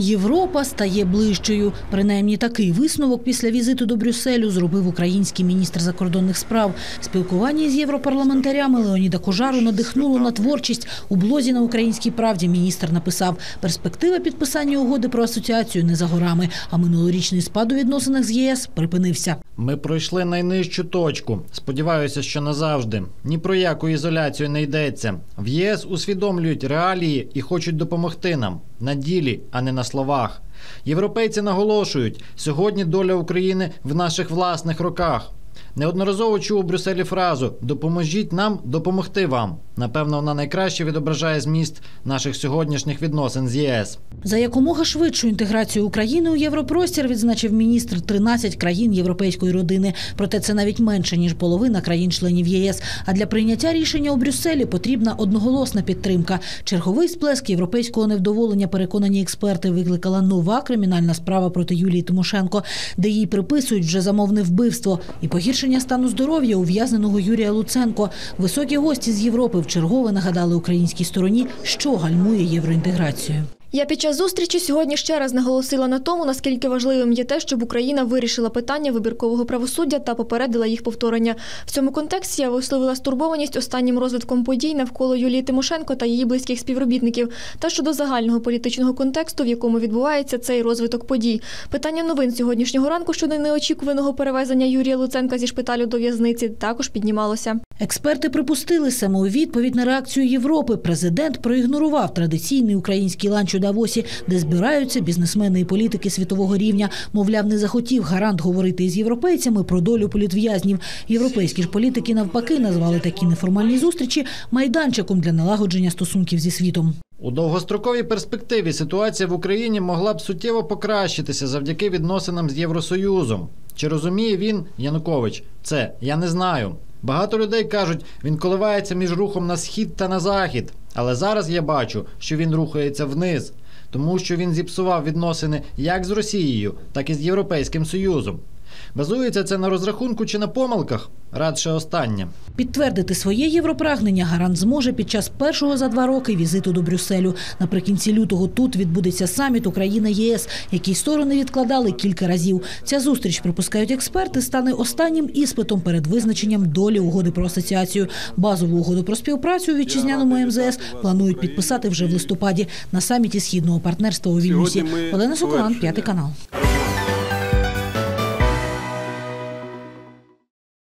Європа стає ближчою. Принаймні такий висновок після візиту до Брюсселю зробив український міністр закордонних справ. Спілкування з європарламентарями Леоніда Кожару надихнуло на творчість. У блозі на українській правді міністр написав: перспектива підписання угоди про асоціацію не за горами, а минулорічний спад у відносинах з ЄС припинився. Ми пройшли найнижчу точку. Сподіваюся, що назавжди. Ні про яку ізоляцію не йдеться. В ЄС усвідомлюють реалії і хочуть допомогти нам на ділі, а не на словах. Європейці наголошують, сьогодні доля України в наших власних руках. Неодноразово чув у Брюсселі фразу Допоможіть нам допомогти вам. Напевно, вона найкраще відображає зміст наших сьогоднішніх відносин з ЄС. За якомога швидшу інтеграцію України у європростір відзначив міністр 13 країн європейської родини. Проте це навіть менше ніж половина країн-членів ЄС. А для прийняття рішення у Брюсселі потрібна одноголосна підтримка. Черговий сплеск європейського невдоволення, переконані експерти, викликала нова кримінальна справа проти Юлії Тимошенко, де їй приписують вже замовне вбивство і погіршення стану здоров'я ув'язненого Юрія Луценко. Високі гості з Європи вчергове нагадали українській стороні, що гальмує євроінтеграцію. Я під час зустрічі сьогодні ще раз наголосила на тому, наскільки важливим є те, щоб Україна вирішила питання вибіркового правосуддя та попередила їх повторення. В цьому контексті я висловила стурбованість останнім розвитком подій навколо Юлії Тимошенко та її близьких співробітників та щодо загального політичного контексту, в якому відбувається цей розвиток подій. Питання новин сьогоднішнього ранку щодо неочікуваного перевезення Юрія Луценка зі шпиталю до в'язниці також піднімалося. Експерти припустили саме у відповідь на реакцію Європи. Президент проігнорував традиційний український ланч у Давосі, де збираються бізнесмени і політики світового рівня. Мовляв, не захотів гарант говорити із європейцями про долю політв'язнів. Європейські ж політики навпаки назвали такі неформальні зустрічі майданчиком для налагодження стосунків зі світом. У довгостроковій перспективі ситуація в Україні могла б суттєво покращитися завдяки відносинам з Євросоюзом. Чи розуміє він, Янукович, це я не знаю. Багато людей кажуть, він коливається між рухом на схід та на захід. Але зараз я бачу, що він рухається вниз, тому що він зіпсував відносини як з Росією, так і з Європейським Союзом. Базується це на розрахунку чи на помилках? Радше останнє. Підтвердити своє європрагнення гарант зможе під час першого за два роки візиту до Брюсселю. Наприкінці лютого тут відбудеться саміт Україна ЄС, який сторони відкладали кілька разів. Ця зустріч припускають експерти, стане останнім іспитом перед визначенням долі угоди про асоціацію. Базову угоду про співпрацю у вітчизняному МЗС планують підписати вже в листопаді на саміті східного партнерства у Вільнюсі. Олена Соколан, п'ятий канал.